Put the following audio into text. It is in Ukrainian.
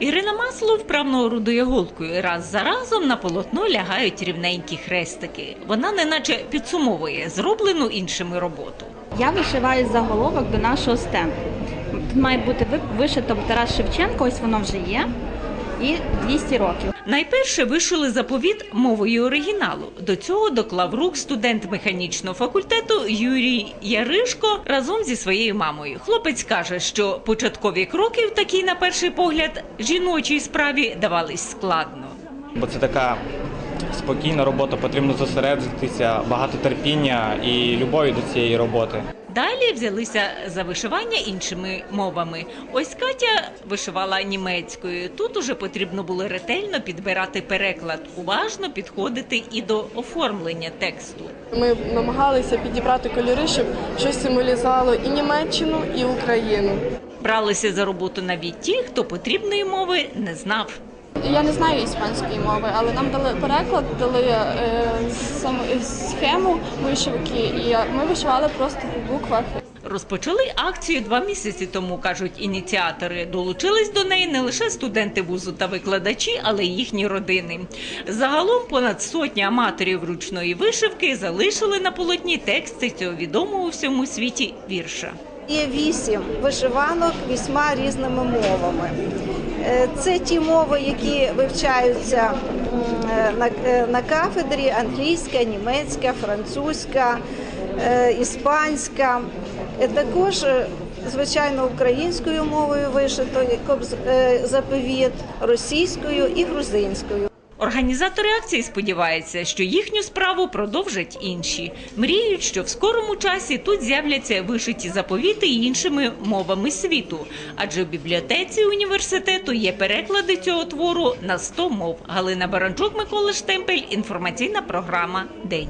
Ірина Масло вправно орудує голкою. Раз за разом на полотно лягають рівненькі хрестики. Вона неначе підсумовує зроблену іншими роботу. Я вишиваю заголовок до нашого стенду. Тут має бути ви- вишито Тарас Шевченко, ось воно вже є. І 200 років. Найперше вишили заповіт мовою оригіналу. До цього доклав рук студент механічного факультету Юрій Яришко разом зі своєю мамою. Хлопець каже, що початкові кроки в такій, на перший погляд, жіночій справі давались складно. бо це така спокійна робота, потрібно зосередитися, багато терпіння і любові до цієї роботи. Далі взялися за вишивання іншими мовами. Ось Катя вишивала німецькою. Тут уже потрібно було ретельно підбирати переклад, уважно підходити і до оформлення тексту. Ми намагалися підібрати кольори, щоб щось символізувало і Німеччину, і Україну. Бралися за роботу навіть ті, хто потрібної мови не знав. Я не знаю іспанської мови, але нам дали переклад, дали е, схему вишивки, і ми вишивали просто по буквах. Розпочали акцію два місяці тому, кажуть ініціатори. Долучились до неї не лише студенти вузу та викладачі, але й їхні родини. Загалом понад сотня аматорів ручної вишивки залишили на полотні тексти цього відомого у всьому світі вірша. Є вісім вишиванок вісьма різними мовами. Е, Це ті мови, які вивчаються е, на, е, кафедрі: англійська, німецька, французька, іспанська. Також, звичайно, українською мовою вишито заповіт, російською і грузинською. Організатори акції сподіваються, що їхню справу продовжать інші. Мріють, що в скорому часі тут з'являться вишиті заповіти іншими мовами світу. Адже в бібліотеці університету є переклади цього твору на 100 мов. Галина Баранчук, Микола Штемпель. Інформаційна програма День.